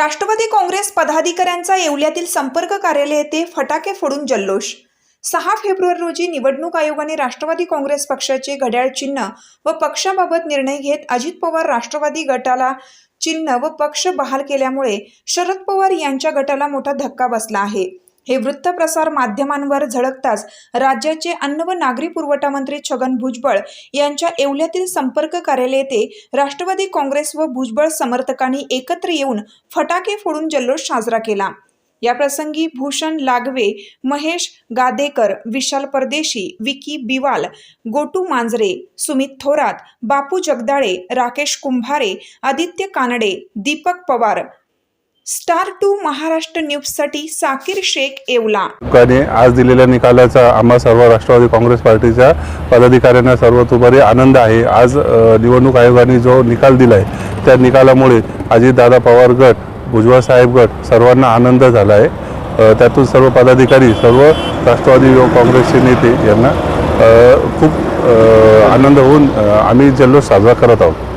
राष्ट्रवादी काँग्रेस पदाधिकाऱ्यांचा येवल्यातील संपर्क कार्यालय येथे फटाके फोडून जल्लोष. सहा फेब्रुवारी रोजी निवडणूक आयोगाने राष्ट्रवादी काँग्रेस पक्षाचे घड्याळ चिन्ह व पक्षाबाबत निर्णय घेत अजित पवार राष्ट्रवादी गटाला चिन्ह व पक्ष बहाल केल्यामुळे शरद पवार यांच्या गटाला मोठा धक्का बसला आहे. हे वृत्तप्रसार माध्यमांवर झळकताच राज्याचे अन्न व नागरी पुरवठा मंत्री छगन भुजबळ यांच्या येवल्यातील संपर्क कार्यालय येथे राष्ट्रवादी काँग्रेस व भुजबळ समर्थकांनी एकत्र येऊन फटाके फोडून जल्लोष साजरा केला. या प्रसंगी भूषण लागवे महेश गादेकर विशाल परदेशी विकी बिवाल गोटू मांजरे सुमित थोरात बापू जगदाळे राकेश कुंभारे आदित्य कानडे दीपक पवार स्टार टू महाराष्ट्र न्यूजसाठी साकीर शेख येवला. आज दिलेल्या निकालाचा आम्हा सर्व राष्ट्रवादी काँग्रेस पार्टीच्या पदाधिकाऱ्यांना सर्वतोपरी आनंद आहे. आज अ, निवडणूक आयोगाने जो निकाल दिला आहे त्या निकालामुळे अजितदादा पवार गट भुजबळ साहेब गट सर्वांना आनंद झाला आहे अ, त्यातून सर्व पदाधिकारी सर्व राष्ट्रवादी युवक काँग्रेसचे नेते यांना अ, खूप अ, आनंद होऊन अ, आम्ही जल्लोष साजरा करत आहोत.